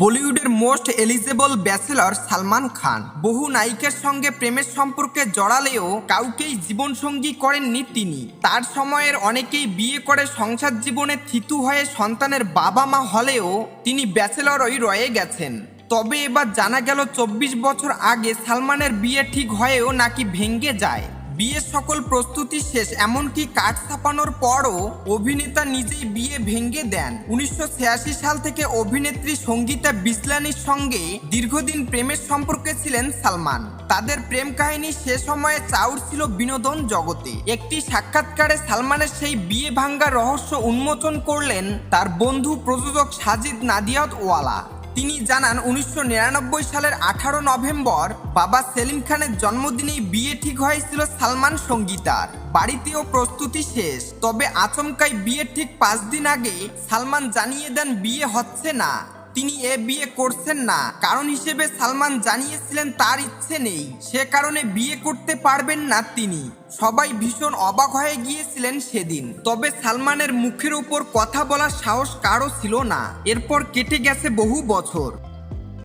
বলিউডের most eligible bachelor Salman Khan. বহু নায়িকার সঙ্গে প্রেমের সম্পর্কে জড়ালেও কাউকেই জীবনসঙ্গী করেননি তিনি। তার সময়ের অনেকেই বিয়ে করে সংসার জীবনে থিতু হয়ে সন্তানের বাবা মা হলেও তিনি ব্যাচেলরই রয়ে গেছেন। তবে এবার জানা গেল, চব্বিশ বছর আগে সালমানের বিয়ে ঠিক হয়েও নাকি ভেঙ্গে যায়। বিয়ের সকল প্রস্তুতি শেষ, এমনকি কাঠ ছাপানোর পরও অভিনেতা নিজেই বিয়ে ভেঙ্গে দেন। উনিশশো ছিয়াশি সাল থেকে অভিনেত্রী সঙ্গীতা বিজলানির সঙ্গে দীর্ঘদিন প্রেমের সম্পর্কে ছিলেন সালমান। তাদের প্রেম কাহিনী সে সময়ে চাউর ছিল বিনোদন জগতে। একটি সাক্ষাৎকারে সালমানের সেই বিয়ে ভাঙ্গার রহস্য উন্মোচন করলেন তার বন্ধু প্রযোজক সাজিদ নাদিয়াত ওয়ালা তিনি জানান, উনিশশো নিরানব্বই সালের আঠারো নভেম্বর বাবা সেলিম খানের জন্মদিনেই বিয়ে ঠিক হয়েছিল সালমান সঙ্গীতার। বাড়িতেও প্রস্তুতি শেষ, তবে আচমকাই বিয়ের ঠিক পাঁচ দিন আগে সালমান জানিয়ে দেন বিয়ে হচ্ছে না। তিনি এ বিয়ে করছেন না। কারণ হিসেবে সালমান জানিয়েছিলেন তার ইচ্ছে নেই। সে কারণে বিয়ে করতে পারবেন না তিনি। সবাই ভীষণ অবাক হয়ে গিয়েছিলেন সেদিন। তবে সালমানের মুখের উপর কথা বলার সাহস কারও ছিল না। এরপর কেটে গেছে বহু বছর।